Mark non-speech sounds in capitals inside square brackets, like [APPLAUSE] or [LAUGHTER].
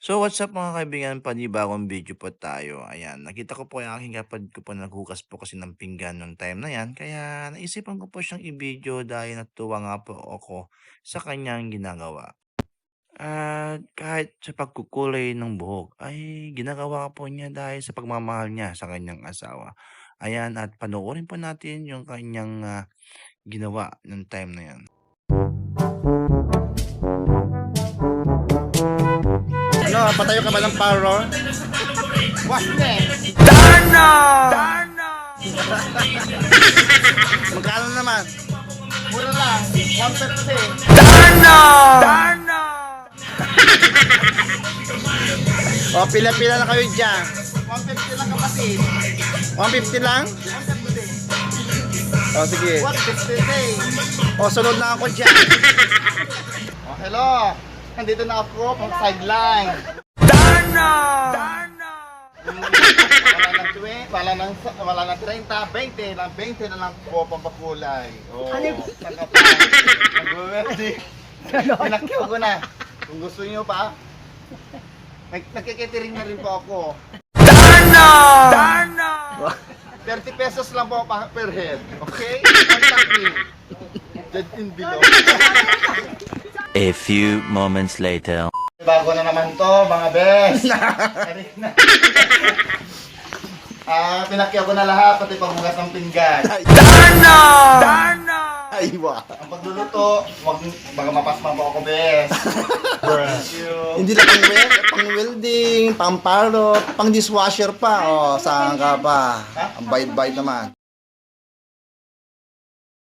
So, what's up mga kaibigan? Panibagong video po tayo. Ayan, nakita ko po yung aking kapatid ko po naghugas po kasi ng pinggan nung time na yan. Kaya naisipan ko po siyang i-video dahil natuwa nga po ako sa kanyang ginagawa. At kahit sa pagkukulay ng buhok ay ginagawa po niya dahil sa pagmamahal niya sa kanyang asawa. Ayan, at panoorin po natin yung kanyang ah, ginawa nung time na yan. Ano, patayo ka ba ng parlor? What the? Magkano naman? Mura lang, 150. [LAUGHS] o, pila-pila na kayo dyan. 150 lang kapatid. 150 lang? 150. O, sige. 150 O, sunod na ako dyan. [LAUGHS] o, hello. Nandito na ako, pang sideline. Wala nang 20, wala nang, wala nang 30, 20 lang, 20 na lang po pampakulay. Oh, ano yung? Nag-wedding. Pinakyaw ko na. Kung gusto niyo pa, nag nagkikitering na rin po ako. Dana! Dana! 30 pesos lang po pa per head. Okay? Contact me. Dead in below. A few moments later. Bago na naman to, mga bes. [LAUGHS] Ah, pinakyaw ko na lahat, pati pagbugas ng pinggan. Dana! Dana! Aywa. Ang pagluluto, wag baga mapasma po ako, bes. [LAUGHS] Thank you. Hindi lang pang wel pang welding, pang parot, pang dishwasher pa. Oh, saan ka pa? Ang bayad-bayad naman.